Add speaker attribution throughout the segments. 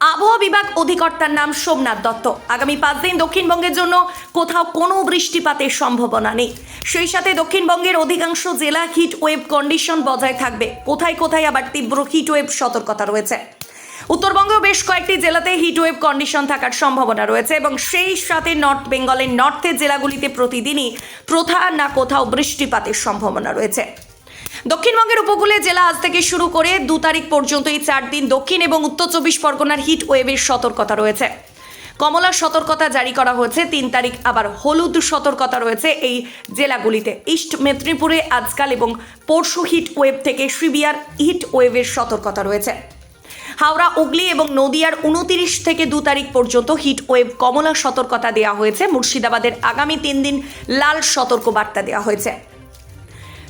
Speaker 1: আবহাওয়া বিভাগ অধিকর্তার নাম সোমনাথ দত্ত। আগামী পাঁচ দিন দক্ষিণবঙ্গের জন্য কোথাও কোনো বৃষ্টিপাতের সম্ভাবনা নেই। সেই সাথে দক্ষিণবঙ্গের অধিকাংশ জেলা হিট ওয়েভ কন্ডিশন বজায় থাকবে। কোথায় কোথায় আবার তীব্র হিট ওয়েভ সতর্কতা রয়েছে। উত্তরবঙ্গেও বেশ কয়েকটি জেলাতে হিট ওয়েভ কন্ডিশন থাকার সম্ভাবনা রয়েছে এবং সেই সাথে নর্থ বেঙ্গলের নর্থের জেলাগুলিতে প্রতিদিনই প্রথা না কোথাও বৃষ্টিপাতের সম্ভাবনা রয়েছে। দক্ষিণবঙ্গের উপকূলে জেলা আজ থেকে শুরু করে দু তারিখ পর্যন্ত এই চার দিন দক্ষিণ এবং উত্তর চব্বিশ পরগনার হিট ওয়েভের সতর্কতা রয়েছে। কমলা সতর্কতা জারি করা হয়েছে, তিন তারিখ আবার হলুদ সতর্কতা রয়েছে এই জেলাগুলিতে। ইস্ট মেদিনীপুরে আজকাল এবং পরশু হিট ওয়েভ থেকে সিবিআর হিট ওয়েভের সতর্কতা রয়েছে। হাওড়া, হুগলি এবং নদিয়ার উনতিরিশ থেকে দু তারিখ পর্যন্ত হিট ওয়েভ কমলা সতর্কতা দেওয়া হয়েছে। মুর্শিদাবাদের আগামী তিন দিন লাল সতর্ক বার্তা দেওয়া হয়েছে।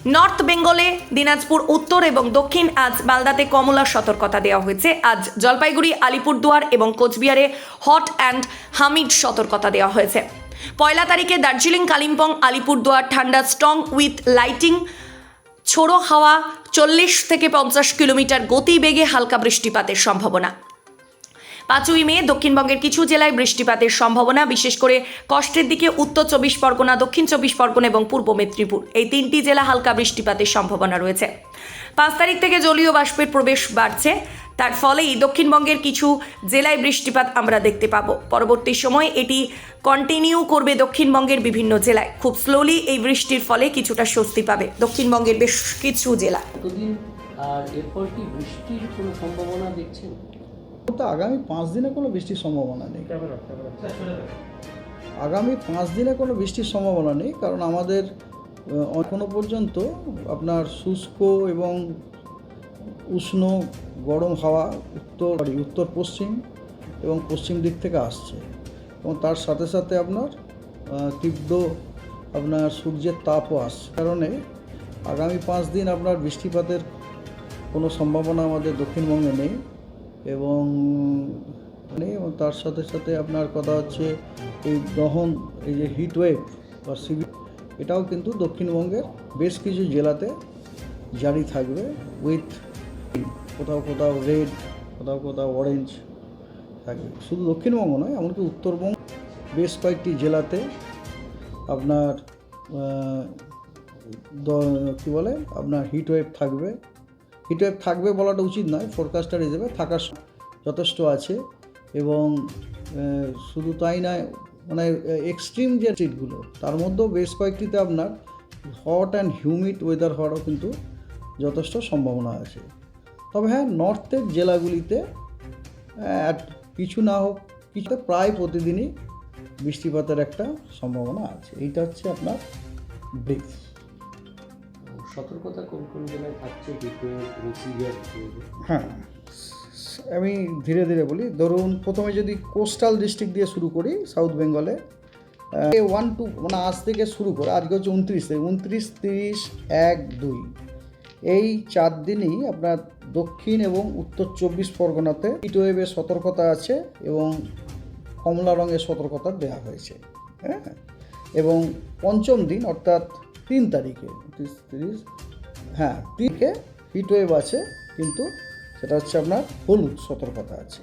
Speaker 1: নর্থ বেঙ্গলে দিনাজপুর, উত্তর এবং দক্ষিণ আজ মালদাতে কমলা সতর্কতা দেওয়া হয়েছে। আজ জলপাইগুড়ি, আলিপুরদুয়ার এবং কোচবিহারে হট অ্যান্ড হামিড সতর্কতা দেওয়া হয়েছে। পয়লা তারিখে দার্জিলিং, কালিম্পং, আলিপুরদুয়ার ঠান্ডা স্ট্রং উইথ লাইটিং। ছোড়ো হাওয়া চল্লিশ থেকে পঞ্চাশ কিলোমিটার গতিবেগে হালকা বৃষ্টিপাতের সম্ভাবনা। পাঁচই মে দক্ষিণবঙ্গের কিছু জেলায় বৃষ্টিপাতের সম্ভাবনা, বিশেষ করে কষ্টের দিকে উত্তর চব্বিশ পরগনা, দক্ষিণ চব্বিশ পরগনা এবং পূর্ব মেদিনীপুর। এই তিনটি জেলা হালকা বৃষ্টিপাতের সম্ভাবনা রয়েছে। পাঁচ তারিখ থেকে জলীয় বাষ্পের প্রবেশ বাড়ছে। তার ফলেই দক্ষিণবঙ্গের কিছু জেলায় বৃষ্টিপাত আমরা দেখতে পাবো। পরবর্তী সময় এটি কন্টিনিউ করবে দক্ষিণবঙ্গের বিভিন্ন জেলায়। খুব স্লোলি এই বৃষ্টির ফলে কিছুটা স্বস্তি পাবে দক্ষিণবঙ্গের বেশ কিছু জেলা।
Speaker 2: এরপর কি বৃষ্টির কোনো সম্ভাবনা দেখছেন?
Speaker 3: তো আগামী পাঁচ দিনে কোনো বৃষ্টির সম্ভাবনা নেই। আগামী পাঁচ দিনে কোনো বৃষ্টির সম্ভাবনা নেই, কারণ আমাদের এখনও পর্যন্ত আপনার শুষ্ক এবং উষ্ণ গরম হাওয়া উত্তর উত্তর পশ্চিম এবং পশ্চিম দিক থেকে আসছে। এবং তার সাথে সাথে আপনার তীব্র আপনার সূর্যের তাপও আসছে। কারণে আগামী পাঁচ দিন আপনার বৃষ্টিপাতের কোনো সম্ভাবনা আমাদের দক্ষিণবঙ্গে নেই। এবং নেই এবং তার সাথে সাথে আপনার কথা হচ্ছে এই দহন, এই যে হিট ওয়েভ বা সিবি এটাও কিন্তু দক্ষিণবঙ্গের বেশ কিছু জেলাতে জারি থাকবে উইথ কোথাও কোথাও রেড কোথাও কোথাও অরেঞ্জ থাকবে। শুধু দক্ষিণবঙ্গ নয়, এমনকি উত্তরবঙ্গ বেশ কয়েকটি জেলাতে আপনার কী বলে? আপনার হিট ওয়েভ থাকবে। হিট ওয়েভ থাকবে বলাটা উচিত নয় ফোরকাস্টার হিসেবে থাকার যথেষ্ট আছে এবং শুধু তাই নয় মানে এক্সট্রিম যে স্টেটগুলো তার মধ্যেও বেশ কয়েকটিতে আপনার হট অ্যান্ড হিউমিড ওয়েদার হওয়ারও কিন্তু যথেষ্ট সম্ভাবনা আছে। তবে হ্যাঁ নর্থের জেলাগুলিতে কিছু না হোক, কিছুতে প্রায় প্রতিদিনই বৃষ্টিপাতের একটা সম্ভাবনা আছে। এইটা হচ্ছে আপনার ব্রিফ
Speaker 2: সতর্কতা কোন কোন জেলায় থাকছে
Speaker 3: হ্যাঁ। আমি ধীরে ধীরে বলি, ধরুন প্রথমে যদি কোস্টাল ডিস্ট্রিক্ট দিয়ে শুরু করি সাউথ বেঙ্গলে ওয়ান টু মানে আজ থেকে শুরু করে, আজকে হচ্ছে উনত্রিশ থেকে উনত্রিশ, তিরিশ, এক, দুই। এই চার দিনই আপনার দক্ষিণ এবং উত্তর চব্বিশ পরগনাতে হিটওয়েভের সতর্কতা আছে এবং কমলা রঙের সতর্কতা দেওয়া হয়েছে। হ্যাঁ? এবং পঞ্চম দিন, অর্থাৎ তিন তারিখে তিরিশ হ্যাঁ তিনকে হিটওয়েভ আছে, কিন্তু সেটা হচ্ছে আপনার হলুদ সতর্কতা আছে।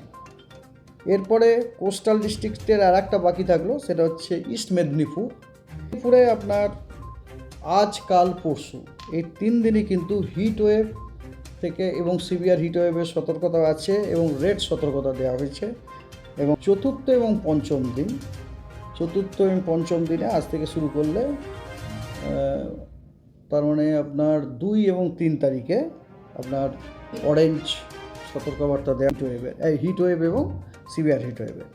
Speaker 3: এরপরে কোস্টাল ডিস্ট্রিক্টের আর একটা বাকি থাকল, সেটা হচ্ছে ইস্ট মেদিনীপুর। মেদিনীপুরে আপনার আজ, কাল, পরশু, এই তিন দিনই কিন্তু হিট ওয়েভ থেকে এবং সিভিয়ার হিট ওয়েভের সতর্কতা আছে এবং রেড সতর্কতা দেওয়া হয়েছে। এবং চতুর্থ এবং পঞ্চম দিন চতুর্থ এবং পঞ্চম দিনে আজ থেকে শুরু করলে তার মানে আপনার দুই এবং তিন তারিখে আপনার অরেঞ্জ সতর্কবার্তা দেওয়া হিট এই হিট ওয়েভ এবং সিভিয়ার হিট ওয়েভের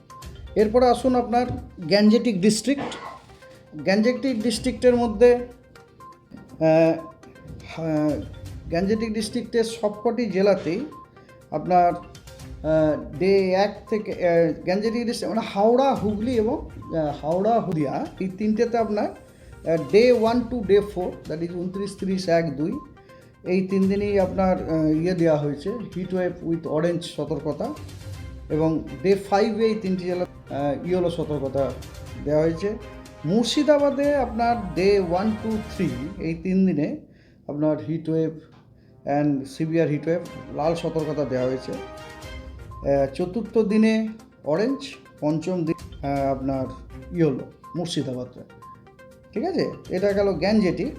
Speaker 3: এরপরে আসুন আপনার গ্যাঞ্জেটিক ডিস্ট্রিক্ট। গ্যাঞ্জেটিক ডিস্ট্রিক্টের মধ্যে হ্যাঁ, গ্যাঞ্জেটিক ডিস্ট্রিক্টের সবকটি জেলাতেই আপনার ডে এক থেকে আহ, গ্যাঞ্জেটিক মানে হাওড়া হুগলি এবং হাওড়া হুদিয়া এই তিনটেতে আপনার day one two day four that is উনত্রিশ তিরিশ এক দুই এই তিন দিনই আপনার ইয়ে দেওয়া হয়েছে হিট ওয়েভ উইথ অরেঞ্জ সতর্কতা এবং ডে ফাইভে এই তিনটি জেলা ইয়েলো সতর্কতা দেওয়া হয়েছে। মুর্শিদাবাদে আপনার ডে ওয়ান টু থ্রি এই তিন দিনে আপনার heat wave and severe heat wave লাল সতর্কতা দেওয়া হয়েছে। চতুর্থ দিনে অরেঞ্জ পঞ্চম দিন আপনার ইয়েলো মুর্শিদাবাদে। ঠিক আছে? এটা গেল গ্যাঞ্জেটিক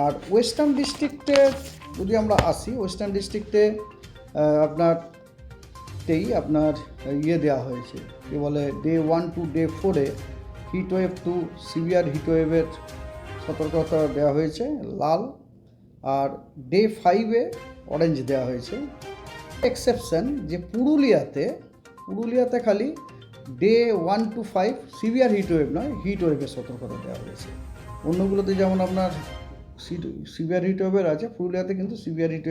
Speaker 3: আর ওয়েস্টার্ন ডিস্ট্রিক্টে যদি আমরা আসি ওয়েস্টার্ন ডিস্ট্রিক্টে আপনার তেই আপনার ইয়ে দেওয়া হয়েছে। কি বলে? ডে ওয়ান টু ডে ফোরে heat wave to severe heat ওয়েভের সতর্কতা দেওয়া হয়েছে, লাল। আর ডে ফাইভে অরেঞ্জ দেওয়া হয়েছে। এক্সেপশন যে পুরুলিয়াতে পুরুলিয়াতে খালি day one two five severe heat wave নয় হিট ওয়েভের সতর্কতা দেওয়া হয়েছে। অন্যগুলোতে যেমন আপনার সিভিয়ার হিট ওয়েভের আছে, পুরুলিয়াতে কিন্তু সিভিয়ার হিট